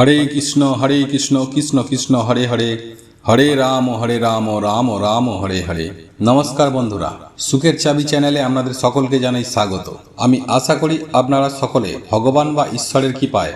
হরে কৃষ্ণ হরে কৃষ্ণ কৃষ্ণ কৃষ্ণ, হরে হরে। হরে রাম হরে রাম রাম রাম, হরে হরে। নমস্কার বন্ধুরা, সুখের চাবি চ্যানেলে আপনাদের সকলকে জানাই স্বাগত। আমি আশা করি আপনারা সকলে ভগবান বা ঈশ্বরের কৃপায়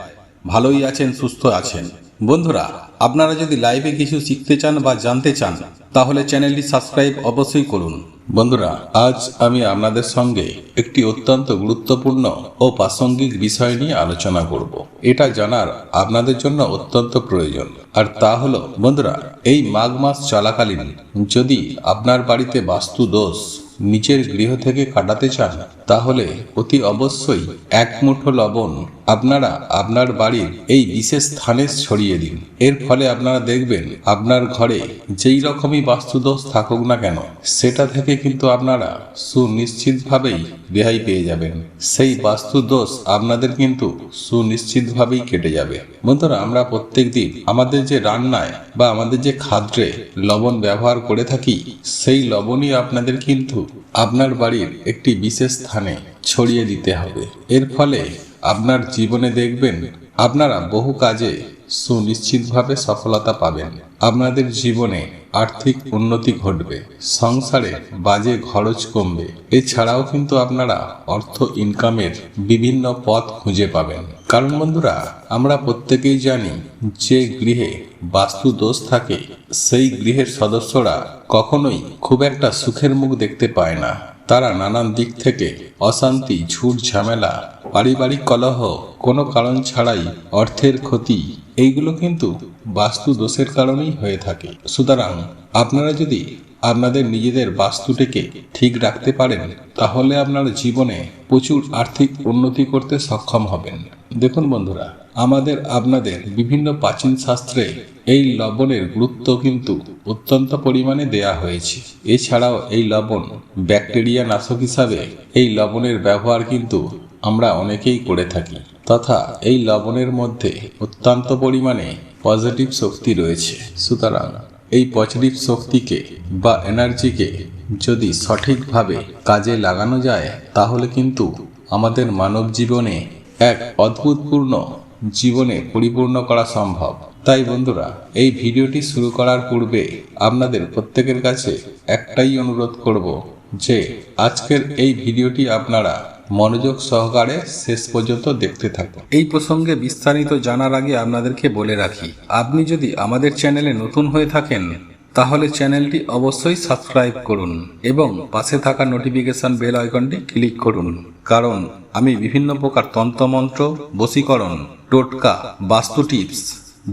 ভালোই আছেন, সুস্থ আছেন। বন্ধুরা, আপনারা যদি লাইভে কিছু শিখতে চান বা জানতে চান, তাহলে চ্যানেলটি সাবস্ক্রাইব অবশ্যই করুন। বন্ধুরা, আজ আমি আপনাদের সঙ্গে একটি অত্যন্ত গুরুত্বপূর্ণ ও প্রাসঙ্গিক বিষয় নিয়ে আলোচনা করব। এটা জানার আপনাদের জন্য অত্যন্ত প্রয়োজন। আর তা হলো, বন্ধুরা, এই মাঘ মাস চলাকালীন যদি আপনার বাড়িতে বাস্তু দোষ নিচের গৃহ থেকে কাটাতে চান, তাহলে অতি অবশ্যই এক মুঠো লবণ আপনারা আপনার বাড়ির এই বিশেষ স্থানে ছড়িয়ে দিন। এর ফলে আপনারা দেখবেন, আপনার ঘরে যেই রকমই বাস্তুদোষ থাকুক না কেন, সেটা থেকে কিন্তু আপনারা সুনিশ্চিতভাবেই রেহাই পেয়ে যাবেন। সেই বাস্তু দোষ আপনাদের কিন্তু সুনিশ্চিতভাবেই কেটে যাবে। বন্ধুরা, আমরা প্রত্যেক দিন আমাদের যে রান্নায় বা আমাদের যে খাদ্যে লবণ ব্যবহার করে থাকি, সেই লবণই আপনাদের কিন্তু আপনার বাড়ির একটি বিশেষ স্থানে ছড়িয়ে দিতে হবে। এর ফলে আপনার জীবনে দেখবেন আপনারা বহু কাজে সুনিশ্চিতভাবে সফলতা পাবেন। আপনাদের জীবনে আর্থিক উন্নতি ঘটবে, সংসারে বাজে খরচ কমবে। এছাড়াও কিন্তু আপনারা অর্থ ইনকামের বিভিন্ন পথ খুঁজে পাবেন। কারণ বন্ধুরা, আমরা প্রত্যেকেই জানি যে গৃহে বাস্তু দোষ থাকে, সেই গৃহের সদস্যরা কখনোই খুব একটা সুখের মুখ দেখতে পায় না। তারা নানান দিক থেকে অশান্তি, ঝুট ঝামেলা, পারিবারিক কলহ, কোনো কারণ ছাড়াই অর্থের ক্ষতি, এইগুলো কিন্তু বাস্তু দোষের কারণেই হয়ে থাকে। সুতরাং আপনারা যদি আপনাদের নিজেদের বাস্তুটিকে ঠিক রাখতে পারেন, তাহলে আপনার জীবনে প্রচুর আর্থিক উন্নতি করতে সক্ষম হবেন। দেখুন বন্ধুরা আমাদের আপনাদের বিভিন্ন প্রাচীন শাস্ত্রে এই লবণের গুরুত্ব কিন্তু অত্যন্ত পরিমাণে দেয়া হয়েছে। এছাড়াও এই লবণ ব্যাকটেরিয়া নাশক হিসাবে এই লবণের ব্যবহার কিন্তু আমরা অনেকেই করে থাকি। তথা এই লবণের মধ্যে অত্যন্ত পরিমাণে পজিটিভ শক্তি রয়েছে। সুতরাং এই পজিটিভ শক্তিকে বা এনার্জিকে যদি সঠিকভাবে কাজে লাগানো যায়, তাহলে কিন্তু আমাদের মানব জীবনে এক অদ্ভুতপূর্ণ জীবনে পরিপূর্ণ করা সম্ভব। তাই বন্ধুরা, এই ভিডিওটি শুরু করার পূর্বে আপনাদের প্রত্যেকের কাছে একটাই অনুরোধ করব যে আজকের এই ভিডিওটি আপনারা মনোযোগ সহকারে শেষ পর্যন্ত দেখতে থাকুন। এই প্রসঙ্গে বিস্তারিত জানার আগে আপনাদেরকে বলে রাখি, আপনি যদি আমাদের চ্যানেলে নতুন হয়ে থাকেন, তাহলে চ্যানেলটি অবশ্যই সাবস্ক্রাইব করুন এবং পাশে থাকা নোটিফিকেশন বেল আইকনটি ক্লিক করুন। কারণ আমি বিভিন্ন প্রকার তন্ত্রমন্ত্র, বশীকরণ টোটকা, বাস্তু টিপস,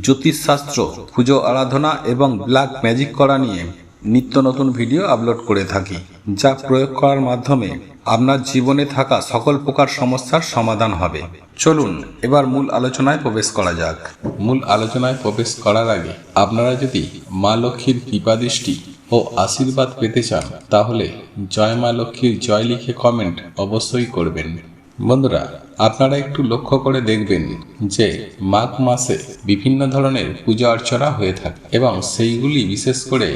জ্যোতিষশাস্ত্র, পুজো আরাধনা এবং ব্ল্যাক ম্যাজিক করা নিয়ে নিত্য নতুন ভিডিও আপলোড করে থাকি, যা প্রয়োগ করার মাধ্যমে আপনার জীবনে থাকা সকল প্রকার সমস্যার সমাধান হবে। চলুন, এবার মূল আলোচনায় প্রবেশ করা যাক। মূল আলোচনায় প্রবেশ করার আগে আপনারা যদি মা লক্ষ্মীর কৃপাদৃষ্টি ও আশীর্বাদ পেতে চান, তাহলে জয় মা লক্ষ্মীর জয় লিখে কমেন্ট অবশ্যই করবেন। বন্ধুরা আপনারা একটু লক্ষ্য করে দেখবেন যে মাঘ মাসে বিভিন্ন ধরনের পূজা অর্চনা হয়ে থাকে এবং সেইগুলি বিশেষ করে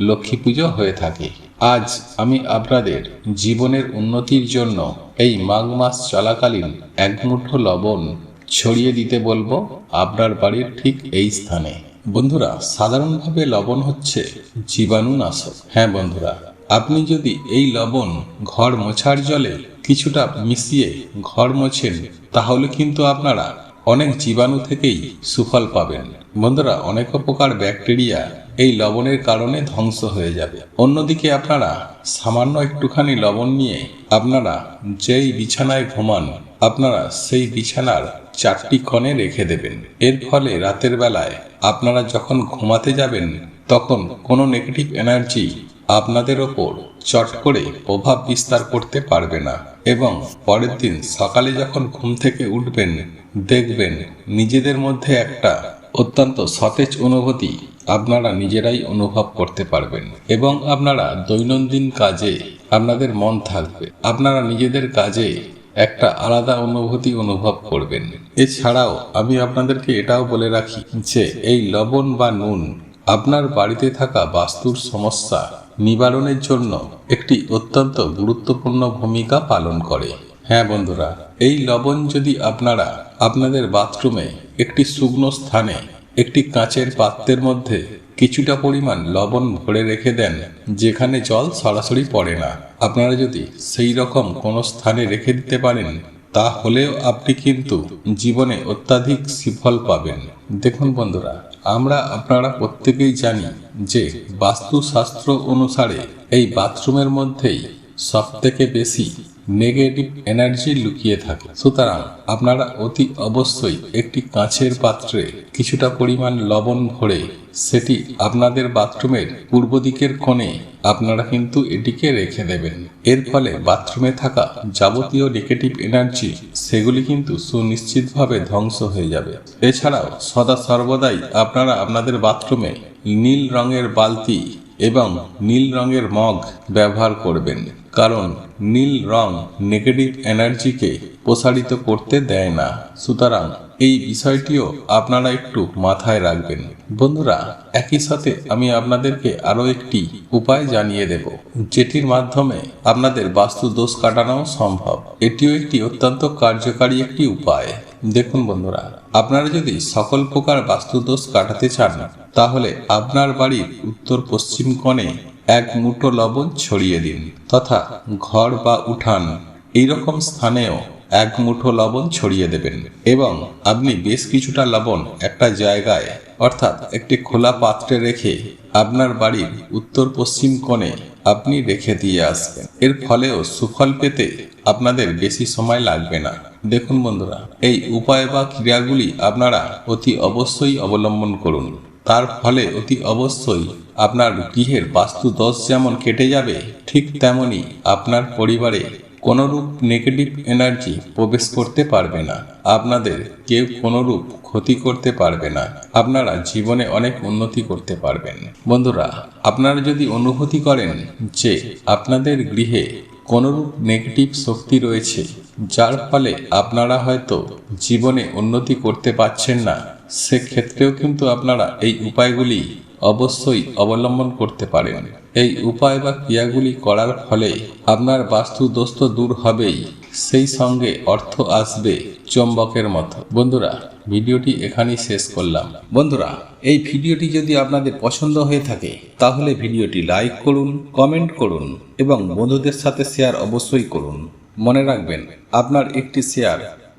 লক্ষ্মী পুজো হয়ে থাকে। আজ আমি আপনাদের জীবনের উন্নতির জন্য এই মাঘ মাস চলাকালীন এক মুঠো লবণ ছড়িয়ে দিতে বলব আপনার বাড়ির ঠিক এই স্থানে। বন্ধুরা, সাধারণভাবে লবণ হচ্ছে জীবাণুনাশক। হ্যাঁ বন্ধুরা আপনি যদি এই লবণ ঘর মোছার জলে কিছুটা মিশিয়ে ঘর মোছেন, তাহলে কিন্তু আপনারা অনেক জীবাণু থেকেই সুফল পাবেন। বন্ধুরা, অনেক প্রকার ব্যাকটেরিয়া এই লবণের কারণে ধ্বংস হয়ে যাবে। অন্যদিকে আপনারা সামান্য একটুখানি লবণ নিয়ে আপনারা যেই বিছানায় ঘুমান, আপনারা সেই বিছানার চারটি কণে রেখে দেবেন। এর ফলে রাতের বেলায় আপনারা যখন ঘুমাতে যাবেন, তখন কোনো নেগেটিভ এনার্জি আপনাদের ওপর চট করে প্রভাব বিস্তার করতে পারবে না এবং পরের দিন সকালে যখন ঘুম থেকে উঠবেন, দেখবেন নিজেদের মধ্যে একটা অত্যন্ত সতেজ অনুভূতি আপনারা নিজেরাই অনুভব করতে পারবেন এবং আপনারা দৈনন্দিন কাজে আপনাদের মন থাকবে। আপনারা নিজেদের কাজে একটা আলাদা অনুভূতি অনুভব করবেন। এছাড়াও আমি আপনাদেরকে এটাও বলে রাখি যে, এই লবণ বা নুন আপনার বাড়িতে থাকা বাস্তুর সমস্যা নিবারণের জন্য একটি অত্যন্ত গুরুত্বপূর্ণ ভূমিকা পালন করে। হ্যাঁ বন্ধুরা, এই লবণ যদি আপনারা আপনাদের বাথরুমে একটি শুকনো স্থানে একটি কাঁচের পাত্রের মধ্যে কিছুটা পরিমাণ লবণ ভরে রেখে দেন, যেখানে জল সরাসরি পড়ে না, আপনারা যদি সেই রকম কোনো স্থানে রেখে দিতে পারেন, তাহলেও আপনি কিন্তু জীবনে অত্যাধিক সুফল পাবেন। দেখুন বন্ধুরা আমরা আপনারা প্রত্যেকেই জানি যে বাস্তুশাস্ত্র অনুসারে এই বাথরুমের মধ্যেই সবথেকে বেশি নেগেটিভ এনার্জি লুকিয়ে থাকে। সুতরাং আপনারা অতি অবশ্যই একটি কাঁচের পাত্রে কিছুটা পরিমাণ লবণ ভরে সেটি আপনাদের বাথরুমের পূর্ব দিকের কোণে আপনারা কিন্তু এটিকে রেখে দেবেন। এর ফলে বাথরুমে থাকা যাবতীয় নেগেটিভ এনার্জি সেগুলি কিন্তু সুনিশ্চিতভাবে ধ্বংস হয়ে যাবে। এছাড়াও সদা সর্বদাই আপনারা আপনাদের বাথরুমে নীল রঙের বালতি এবং নীল রঙের মগ ব্যবহার করবেন, কারণ নীল রং নেগেটিভ এনার্জিকে প্রসারিত করতে দেয় না। সুতরাং এই বিষয়টিও আপনারা একটু মাথায় রাখবেন। বন্ধুরা, একই সাথে আমি আপনাদেরকে আরও একটি উপায় জানিয়ে দেব, যেটির মাধ্যমে আপনাদের বাস্তু দোষ কাটানো সম্ভব। এটিও একটি অত্যন্ত কার্যকারী একটি উপায়। দেখুন বন্ধুরা, আপনারা যদি সকল প্রকার বাস্তুদোষ কাটাতে চান, তাহলে আপনার বাড়ির উত্তর পশ্চিম কোণে এক মুঠো লবণ ছড়িয়ে দিন তথা ঘর বা উঠান এইরকম স্থানেও এক মুঠো লবণ ছড়িয়ে দেবেন এবং আপনি বেশ কিছুটা লবণ একটা জায়গায়, অর্থাৎ একটি খোলা পাত্রে রেখে আপনার বাড়ির উত্তর পশ্চিম কোণে আপনি রেখে দিয়ে আসবেন। এর ফলেও সুফল পেতে আপনাদের বেশি সময় লাগবে না। দেখুন বন্ধুরা, এই উপায় বা ক্রিয়াগুলি আপনারা অতি অবশ্যই অবলম্বন করুন। তার ফলে অতি অবশ্যই আপনার গৃহের বাস্তু দোষ যেমন কেটে যাবে, ঠিক তেমনি আপনার পরিবারে কোনোরূপ নেগেটিভ এনার্জি প্রবেশ করতে পারবে না। আপনাদের কেউ কোনোরূপ ক্ষতি করতে পারবে না। আপনারা জীবনে অনেক উন্নতি করতে পারবেন। বন্ধুরা, আপনারা যদি অনুভূতি করেন যে আপনাদের গৃহে কোনোরূপ নেগেটিভ শক্তি রয়েছে, যার ফলে আপনারা হয়তো জীবনে উন্নতি করতে পারছেন না, সেক্ষেত্রেও কিন্তু আপনারা এই উপায়গুলি অবশ্যই অবলম্বন করতে পারেন। এই উপায় বা ক্রিয়াগুলি করার ফলে আপনার বাস্তু দোষ তো দূর হবেই। সেই সঙ্গে অর্থ আসবে চম্বকের মতো। বন্ধুরা, ভিডিওটি এখানেই শেষ করলাম। বন্ধুরা, এই ভিডিওটি যদি আপনাদের পছন্দ হয়ে থাকে, তাহলে ভিডিওটি লাইক করুন, কমেন্ট করুন এবং বন্ধুদের সাথে শেয়ার অবশ্যই করুন। মনে রাখবেন, আপনার একটি শেয়ার